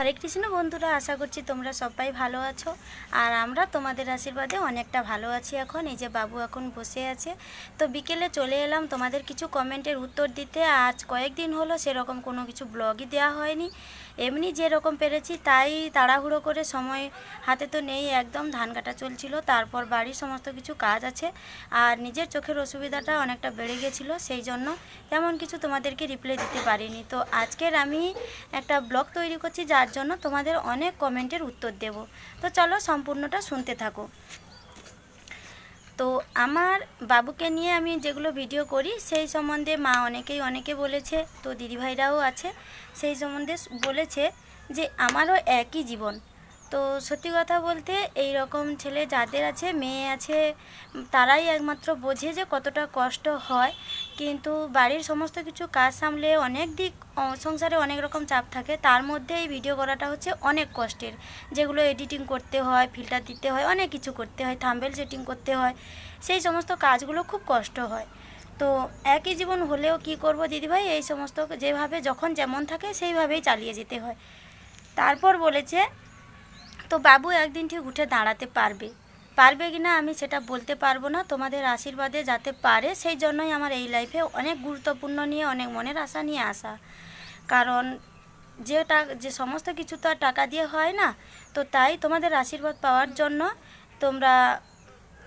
হরে কৃষ্ণ বন্ধুরা, আশা করছি তোমরা সবাই ভালো আছো। আর আমরা তোমাদের আশীর্বাদে অনেকটা ভালো আছি এখন, এই যে বাবু এখন বসে আছে। তো বিকেলে চলে এলাম, তোমাদের কিছু কমেন্টের উত্তর দিতে। আজ কয়েকদিন হলো সেরকম কোনো কিছু ব্লগই দেওয়া হয়নি। এমনি যেরকম পেরেছি তাই তাড়াহুড়ো করে সময় হাতে তো নেই, একদম ধান কাটা চলছিল, তারপর বাড়ির সমস্ত কিছু কাজ আছে, আর নিজের চোখের অসুবিধাটা অনেকটা বেড়ে গেছিল, সেই জন্য তেমন কিছু তোমাদেরকে রিপ্লাই দিতে পারিনি। তো আজকের আমি একটা ব্লগ তৈরি করছি, যার জন্য তোমাদের অনেক কমেন্টের উত্তর দেব। তো চলো সম্পূর্ণটা শুনতে থাকো। তো আমার বাবুকে নিয়ে আমি যেগুলো ভিডিও করি, সেই সম্বন্ধে মা অনেকেই অনেকে বলেছে, তো দিদিভাইরাও আছে, সেই সম্বন্ধে বলেছে যে আমারও একই জীবন। তো সত্যি কথা বলতে এই রকম ছেলে যাদের আছে, মেয়ে আছে, তারাই একমাত্র বোঝে যে কতটা কষ্ট হয়। কিন্তু বাড়ির সমস্ত কিছু কাজ সামলে অনেক দিক সংসারে অনেক রকম চাপ থাকে। তার মধ্যে এই ভিডিও করাটা হচ্ছে অনেক কষ্টের। যেগুলো এডিটিং করতে হয় ফিল্টার দিতে হয়, অনেক কিছু করতে হয় থাম্বেল সেটিং করতে হয়। সেই সমস্ত কাজগুলো খুব কষ্ট হয়। তো একই জীবন হলেও কি করব দিদিভাই? এই সমস্ত যেভাবে, যখন যেমন থাকে সেইভাবেই চালিয়ে যেতে হয়। তারপর বলেছে, তো বাবু একদিন ঠিক উঠে দাঁড়াতে পারবে। পারবে কি না আমি সেটা বলতে পারব না। তোমাদের আশীর্বাদে যাতে পারে, সেই জন্যই আমার এই লাইফে অনেক গুরুত্বপূর্ণ নিয়ে, অনেক মনের আশা নিয়ে আসা। কারণ যে টাকা যে সমস্ত কিছু তো আর টাকা দিয়ে হয় না, তো তাই তোমাদের আশীর্বাদ পাওয়ার জন্য তোমরা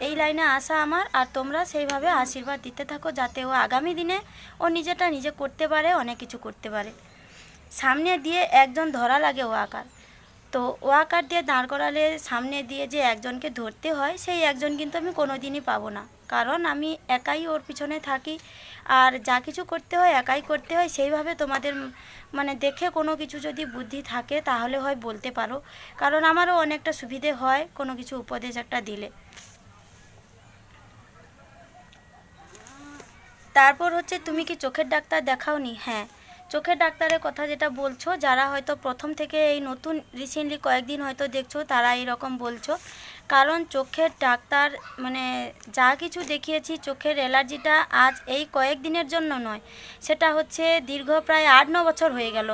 এই লাইনে আসা আমার, আর তোমরা সেইভাবে আশীর্বাদ দিতে থাকো যাতে ও আগামী দিনে ও নিজেটা নিজে করতে পারে, অনেক কিছু করতে পারে। সামনে দিয়ে একজন ধরা লাগে ও আকার। তো ওয়াকার দিয়ে দাঁড় করালে সামনে দিয়ে যে একজনকে ধরতে হয়, সেই একজন কিন্তু আমি কোনো দিনই পাবো না। কারণ আমি একাই ওর পিছনে থাকি, আর যা কিছু করতে হয় একাই করতে হয়, সেইভাবে তোমাদের মানে দেখে কোনো কিছু যদি বুদ্ধি থাকে, তাহলে হয় বলতে পারো। কারণ আমারও অনেকটা সুবিধে হয় কোনো কিছু উপদেশ একটা দিলে। তারপর হচ্ছে, তুমি কি চোখের ডাক্তার দেখাওনি? হ্যাঁ। চোখের ডাক্তারের কথা যেটা বলছো, যারা হয়তো প্রথম থেকে এই নতুন রিসেন্টলি কয়েকদিন হয়তো দেখছ, তারা এরকম বলছো। কারণ চোখের ডাক্তার মানে যা কিছু দেখিয়েছি, চোখের অ্যালার্জিটা আজ এই কয়েকদিনের জন্য নয়। সেটা হচ্ছে দীর্ঘ প্রায় আট, ন বছর হয়ে গেল।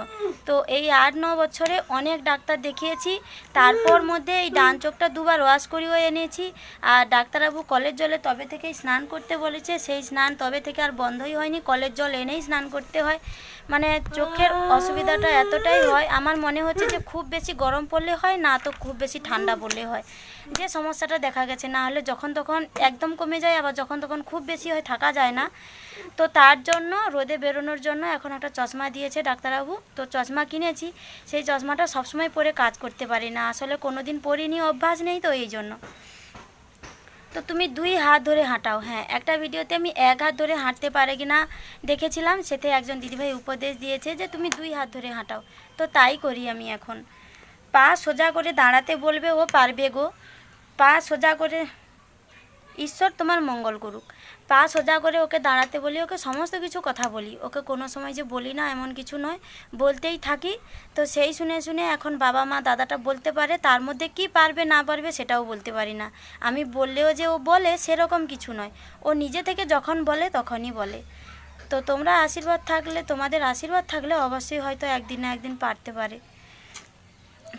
তো এই আট, ন বছরে অনেক ডাক্তার দেখিয়েছি। তারপর মধ্যে এই ডান চোখটা দুবার ওয়াশ করিও এনেছি। আর ডাক্তারবাবু কলের জলে তবে থেকেই স্নান করতে বলেছে। সেই স্নান তবে থেকে আর বন্ধই হয়নি। কলের জল এনেই স্নান করতে হয়। মানে চোখের অসুবিধাটা এতটাই হয়, আমার মনে হচ্ছে যে খুব বেশি গরম পড়লে হয়, না তো খুব বেশি ঠান্ডা পড়লে হয়। যে সমস্যাটা দেখা গেছে, না হলে যখন তখন একদম কমে যায়, আবার যখন তখন খুব বেশি হয় থাকা যায় না। তো তার জন্য রোদে বেরোনোর জন্য এখন একটা চশমা দিয়েছে ডাক্তারবাবু। তো চশমা কিনেছি, সেই চশমাটা সবসময় পরে কাজ করতে পারি না। আসলে কোনো দিন পরিনি, অভ্যাস নেই তো এই জন্য। তো তুমি দুই হাত ধরে হাঁটাও হ্যাঁ। একটা ভিডিওতে আমি এক হাত ধরে হাঁটতে পারে কি না দেখেছিলাম, সেতে একজন দিদিভাই উপদেশ দিয়েছে যে তুমি দুই হাত ধরে হাঁটাও। তো তাই করি আমি এখন। পা সোজা করে দাঁড়াতে বলবে, ও পারবে গো। পা সোজা করে, ঈশ্বর তোমার মঙ্গল করুক। পা সোজা করে ওকে দাঁড়াতে বলি, ওকে সমস্ত কিছু কথা বলি। ওকে কোনো সময় যে বলি না, এমন কিছু নয়, বলতেই থাকি। তো সেই শুনে শুনে এখন বাবা মা দাদাটা বলতে পারে, তার মধ্যে কি পারবে না পারবে সেটাও বলতে পারি না। আমি বললেও যে ও বলে, সেরকম কিছু নয়। ও নিজে থেকে যখন বলে, তখনই বলে। তো তোমরা আশীর্বাদ থাকলে, তোমাদের আশীর্বাদ থাকলে অবশ্যই হয়তো একদিন না একদিন পারতে পারে।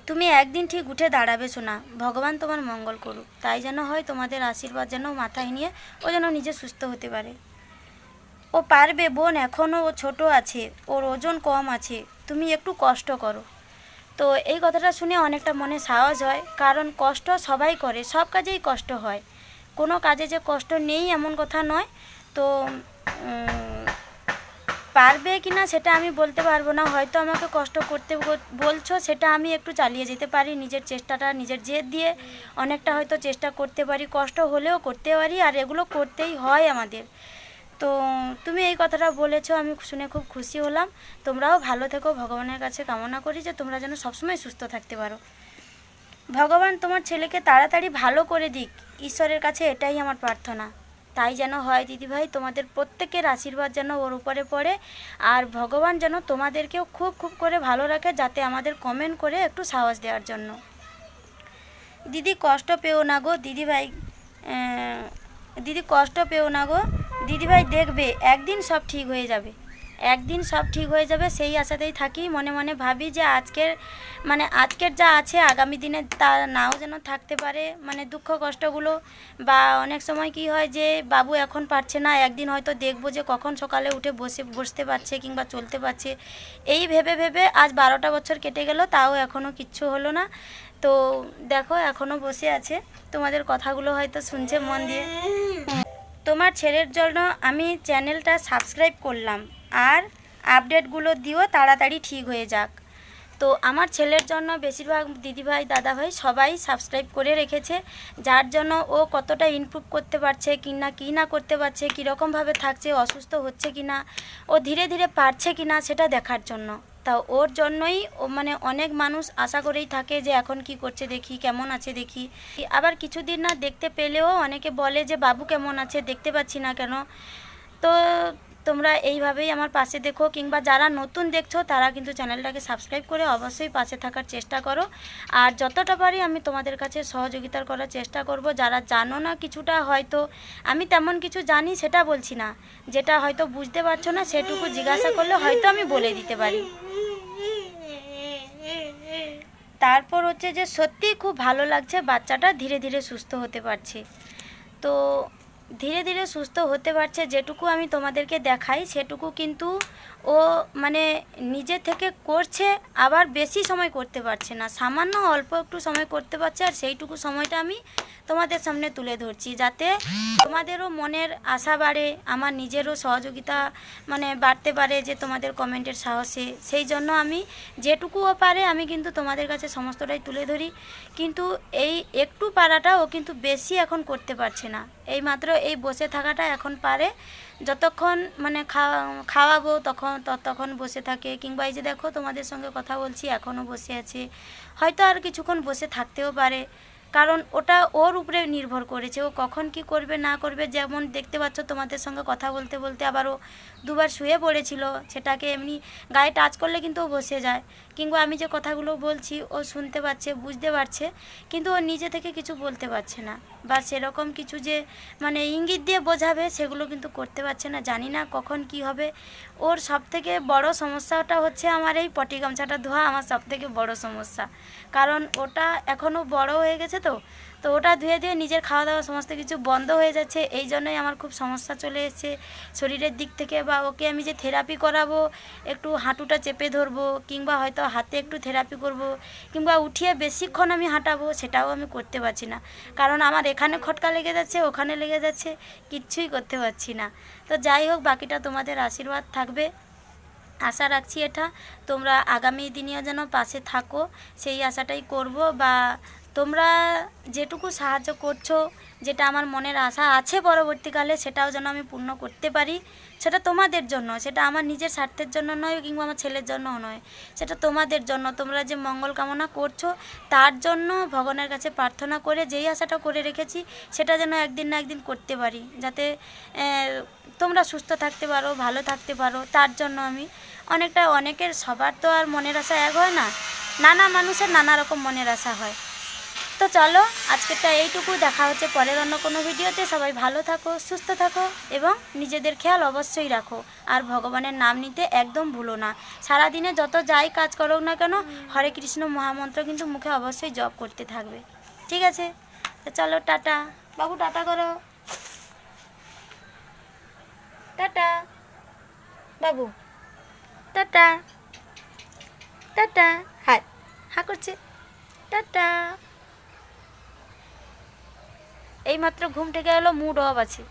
তুমি একদিন ঠিক উঠে দাঁড়াবে শোনা ভগবান তোমার মঙ্গল করুক। তাই যেন হয় তোমাদের আশীর্বাদ যেন মাথায় নিয়ে ও যেন নিজে সুস্থ হতে পারে। ও পারবে, বোন এখনও ও ছোট আছে, ওর ওজন কম আছে, তুমি একটু কষ্ট করো। তো এই কথাটা শুনে অনেকটা মনে সাহস হয়, কারণ কষ্ট সবাই করে, সব কাজেই কষ্ট হয়। কোনো কাজে যে কষ্ট নেই এমন কথা নয়। তো পারবে কি না সেটা আমি বলতে পারব না। হয়তো আমাকে কষ্ট করতে বলছো, সেটা আমি একটু চালিয়ে যেতে পারি নিজের চেষ্টাটা, নিজের জেদ দিয়ে। অনেকটা হয়তো চেষ্টা করতে পারি, কষ্ট হলেও করতে পারি, আর এগুলো করতেই হয় আমাদের। তো তুমি এই কথাটা বলেছ, আমি শুনে খুব খুশি হলাম। তোমরাও ভালো থেকো, ভগবানের কাছে কামনা করি যে তোমরা যেন সবসময় সুস্থ থাকতে পারো। ভগবান তোমার ছেলেকে তাড়াতাড়ি ভালো করে দিক। ঈশ্বরের কাছে এটাই আমার প্রার্থনা। তাই যেন হয় দিদিভাই, তোমাদের প্রত্যেকের আশীর্বাদ যেন ওর উপরে পড়ে। আর ভগবান যেন তোমাদেরকেও খুব খুব করে ভালো রাখে, যাতে আমাদের কমেন্ট করে একটু সাহস দেওয়ার জন্য। দিদি, কষ্ট পেও না গো, দিদিভাই দিদি, কষ্ট পেও না গো। দিদিভাই দেখবে, একদিন সব ঠিক হয়ে যাবে। একদিন সব ঠিক হয়ে যাবে, সেই আশাতেই থাকি। মনে মনে ভাবি যে আজকের মানে আজকের যা আছে, আগামী দিনে তা নাও যেন থাকতে পারে। মানে দুঃখ কষ্টগুলো বা অনেক সময় কি হয় যে, বাবু এখন পারছে না, একদিন হয়তো দেখব যে কখন সকালে উঠে বসে, বসতে পারছে কিংবা চলতে পারছে। এই ভেবে ভেবে আজ বারোটা বছর কেটে গেল, তাও এখনও কিচ্ছু হলো না। তো দেখো এখনও বসে আছে। তোমাদের কথাগুলো হয়তো শুনছে মন দিয়ে। তোমার ছেলের জন্য আমি চ্যানেলটা সাবস্ক্রাইব করলাম। আর আপডেটগুলো দিও, তাড়াতাড়ি ঠিক হয়ে যাক। তো আমার ছেলের জন্য বেশিরভাগ দিদিভাই, দাদাভাই সবাই সাবস্ক্রাইব করে রেখেছে। যার জন্য ও কতটা ইমপ্রুভ করতে পারছে কি না কী না করতে পারছে, কীরকমভাবে থাকছে, অসুস্থ হচ্ছে কি না ও ধীরে ধীরে পারছে কি না সেটা দেখার জন্য। তা ওর জন্যই ও মানে অনেক মানুষ আশা করেই থাকে যে এখন কি করছে দেখি, কেমন আছে দেখি। আবার কিছুদিন না দেখতে পেলেও অনেকে বলে যে, বাবু কেমন আছে? দেখতে পাচ্ছি না কেন? তো তোমরা এইভাবেই আমার পাশে দেখো, কিংবা যারা নতুন দেখছ, তারা কিন্তু চ্যানেলটাকে সাবস্ক্রাইব করে অবশ্যই পাশে থাকার চেষ্টা করো। আর যতটা পারি আমি তোমাদের কাছে সহযোগিতার করার চেষ্টা করব। যারা জানো না কিছুটা হয়তো, আমি তেমন কিছু জানি সেটা বলছি না। যেটা হয়তো বুঝতে পারছ না, সেটুকু জিজ্ঞাসা করলে হয়তো আমি বলে দিতে পারি। তারপর হচ্ছে যে সত্যিই খুব ভালো লাগছে, বাচ্চাটা ধীরে ধীরে সুস্থ হতে পারছে। তো ধীরে ধীরে সুস্থ হতে পারছে, যেটুকু আমি তোমাদেরকে দেখাই, সেটুকু কিন্তু ও মানে নিজে থেকে করছে, আবার বেশি সময় করতে পারছে না। সামান্য অল্প একটু সময় করতে পারছে, আর সেইটুকু সময়টা আমি তোমাদের সামনে তুলে ধরছি, যাতে তোমাদেরও মনের আশা বাড়ে, আমার নিজেরও সহযোগিতা মানে বাড়তে পারে যে তোমাদের কমেন্টের সাহসে। সেই জন্য আমি যেটুকুও পারে আমি কিন্তু তোমাদের কাছে সমস্তটাই তুলে ধরি। কিন্তু এই একটু পারাটা ও কিন্তু বেশি এখন করতে পারছে না। এই মাত্র এই বসে থাকাটা এখন পারে। যতক্ষণ মানে খাওয়া- খাওয়াবো তখন, ততক্ষণ বসে থাকে। কিংবা এই যে দেখো তোমাদের সঙ্গে কথা বলছি, এখনও বসে আছে। হয়তো আর কিছুক্ষণ বসে থাকতেও পারে। কারণ ওটা ওর উপরে নির্ভর করেছে। ও কখন কি করবে, না করবে, যেমন দেখতে পাচ্ছ তোমাদের সঙ্গে কথা বলতে বলতে আবার ও দুবার শুয়ে পড়েছিল। সেটাকে এমনি গায়ে টাচ করলে কিন্তু ও বসে যায়। কিংবা আমি যে কথাগুলো বলছি, ও শুনতে পাচ্ছে, বুঝতে পারছে, কিন্তু ও নিজে থেকে কিছু বলতে পারছে না। বা সেরকম কিছু যে মানে ইঙ্গিত দিয়ে বোঝাবে, সেগুলো কিন্তু করতে পারছে না, জানি না কখন কি হবে। ওর সব থেকে বড় সমস্যাটা হচ্ছে আমার এই পটি গামছাটা ধোয়া, আমার সব থেকে বড় সমস্যা। কারণ ওটা এখনও বড় হয়ে গেছে তো তো ওটা ধুয়ে ধুয়ে নিজের খাওয়া দাওয়া সমস্ত কিছু বন্ধ হয়ে যাচ্ছে। এই জন্যই আমার খুব সমস্যা চলে এসেছে। শরীরের দিক থেকে বা ওকে আমি যে থেরাপি করাবো, একটু হাঁটুটা চেপে ধরবো, কিংবা হয়তো হাতে একটু থেরাপি করব, কিংবা উঠিয়ে বেশিক্ষণ আমি হাঁটাবো, সেটাও আমি করতে পারছি না। কারণ আমার এখানে খটকা লেগে যাচ্ছে, ওখানে লেগে যাচ্ছে, কিচ্ছুই করতে পারছি না। তো যাই হোক, বাকিটা তোমাদের আশীর্বাদ থাকবে। আশা রাখছি এটা। তোমরা আগামী দিনেও যেন পাশে থাকো। সেই আশাটাই করব বা তোমরা যেটুকু সাহায্য করছ, যেটা আমার মনের আশা আছে পরবর্তীকালে, সেটাও যেন আমি পূর্ণ করতে পারি। সেটা তোমাদের জন্য, সেটা আমার নিজের স্বার্থের জন্য নয় কিংবা আমার ছেলের জন্যও নয়। সেটা তোমাদের জন্য, তোমরা যে মঙ্গল কামনা করছ, তার জন্য ভগবানের কাছে প্রার্থনা করে, যেই আশাটা করে রেখেছি, সেটা যেন একদিন না একদিন করতে পারি। যাতে তোমরা সুস্থ থাকতে পারো, ভালো থাকতে পারো, তার জন্য আমি অনেকটা অনেকের সবার তো আর মনের আশা এক হয় না। নানা মানুষের নানা রকম মনের আশা হয়। তো চলো, আজকেরটা এইটুকু দেখা হচ্ছে পরের অন্য কোনো ভিডিওতে। সবাই ভালো থাকো, সুস্থ থাকো এবং নিজেদের খেয়াল অবশ্যই রাখো। আর ভগবানের নাম নিতে একদম ভুলো না। সারাদিনে যত যাই কাজ করো না কেন, হরে কৃষ্ণ মহামন্ত্র কিন্তু মুখে অবশ্যই জপ করতে থাকবে। ঠিক আছে? তো চলো, টাটা। বাবু, টাটা করো। টাটা। বাবু, টাটা। টাটা। হাই। হা করছে। টাটা। এইমাত্র ঘুম থেকে এলো মুড অফ আছে।